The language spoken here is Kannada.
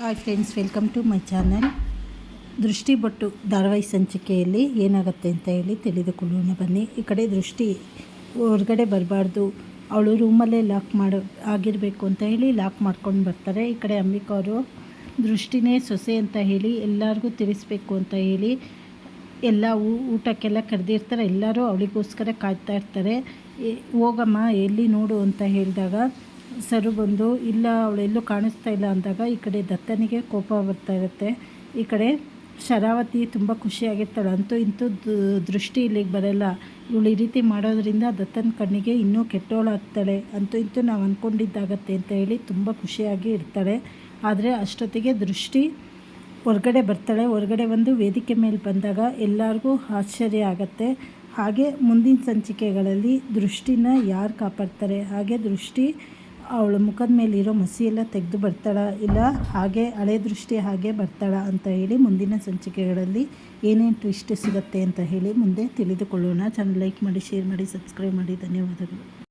Hi friends welcome to my channel Drishti Bottu ಧಾರಾವಾಹಿ ಸಂಚಿಕೆಯಲ್ಲಿ ಏನಾಗುತ್ತೆ ಅಂತ ಹೇಳಿ ತಿಳಿದುಕೊಳ್ಳೋಣ. ಬನ್ನಿ, ಈ ಕಡೆ ದೃಷ್ಟಿ ಹೊರಗಡೆ ಬರಬಾರ್ದು. ಅವಳು ರೂಮಲ್ಲೇ ಲಾಕ್ ಮಾಡೋ, ಆಗಿರಬೇಕು ಅಂತ ಹೇಳಿ ಲಾಕ್ ಮಾಡ್ಕೊಂಡು ಬರ್ತಾರೆ. ಈ ಕಡೆ ಅವರು, ದೃಷ್ಟಿನೇ ಸೊಸೆ ಅಂತ ಹೇಳಿ ಎಲ್ಲರಿಗೂ ತಿಳಿಸ್ಬೇಕು ಅಂತ ಹೇಳಿ ಎಲ್ಲ ಊಟಕ್ಕೆಲ್ಲ ಕರೆದಿರ್ತಾರೆ. ಎಲ್ಲರೂ ಅವಳಿಗೋಸ್ಕರ ಕಾಯ್ತಾ ಇರ್ತಾರೆ. ಹೋಗಮ್ಮ, ಎಲ್ಲಿ ನೋಡು ಅಂತ ಹೇಳಿದಾಗ ಸರು ಬಂದು, ಇಲ್ಲ ಅವಳೆಲ್ಲೂ ಕಾಣಿಸ್ತಾ ಇಲ್ಲ ಅಂದಾಗ ಈ ಕಡೆ ದತ್ತನಿಗೆ ಕೋಪ ಬರ್ತಾ ಇರುತ್ತೆ. ಈ ಕಡೆ ಶರಾವತಿ ತುಂಬ ಖುಷಿಯಾಗಿರ್ತಾಳೆ. ಅಂತೂ ಇಂತೂ ದೃಷ್ಟಿ ಇಲ್ಲಿಗೆ ಬರಲ್ಲ. ಇವಳು ಈ ರೀತಿ ಮಾಡೋದ್ರಿಂದ ದತ್ತನ ಕಣ್ಣಿಗೆ ಇನ್ನೂ ಕೆಟ್ಟೋಳಾಗ್ತಾಳೆ. ಅಂತೂ ಇಂತೂ ನಾವು ಅಂದ್ಕೊಂಡಿದ್ದಾಗತ್ತೆ ಅಂತ ಹೇಳಿ ತುಂಬ ಖುಷಿಯಾಗಿ ಇರ್ತಾಳೆ. ಆದರೆ ಅಷ್ಟೊತ್ತಿಗೆ ದೃಷ್ಟಿ ಹೊರಗಡೆ ಬರ್ತಾಳೆ. ಹೊರಗಡೆ ಬಂದು ವೇದಿಕೆ ಮೇಲೆ ಬಂದಾಗ ಎಲ್ಲರಿಗೂ ಆಶ್ಚರ್ಯ ಆಗತ್ತೆ. ಹಾಗೆ ಮುಂದಿನ ಸಂಚಿಕೆಗಳಲ್ಲಿ ದೃಷ್ಟಿನ ಯಾರು ಕಾಪಾಡ್ತಾರೆ? ಹಾಗೆ ದೃಷ್ಟಿ ಅವಳ ಮುಖದ ಮೇಲೆ ಇರೋ ಮಸಿ ಎಲ್ಲ ತೆಗೆದು ಬರ್ತಾಳ ಇಲ್ಲ, ಹಾಗೆ ಹಳೆ ದೃಷ್ಟಿ ಹಾಗೆ ಬರ್ತಾಳ ಅಂತ ಹೇಳಿ ಮುಂದಿನ ಸಂಚಿಕೆಗಳಲ್ಲಿ ಏನೇನು ಟ್ವಿಸ್ಟ್ ಸಿಗುತ್ತೆ ಅಂತ ಹೇಳಿ ಮುಂದೆ ತಿಳಿದುಕೊಳ್ಳೋಣ. ಚಾನಲ್ ಲೈಕ್ ಮಾಡಿ ಶೇರ್ ಮಾಡಿ ಸಬ್ಸ್ಕ್ರೈಬ್ ಮಾಡಿ. ಧನ್ಯವಾದಗಳು.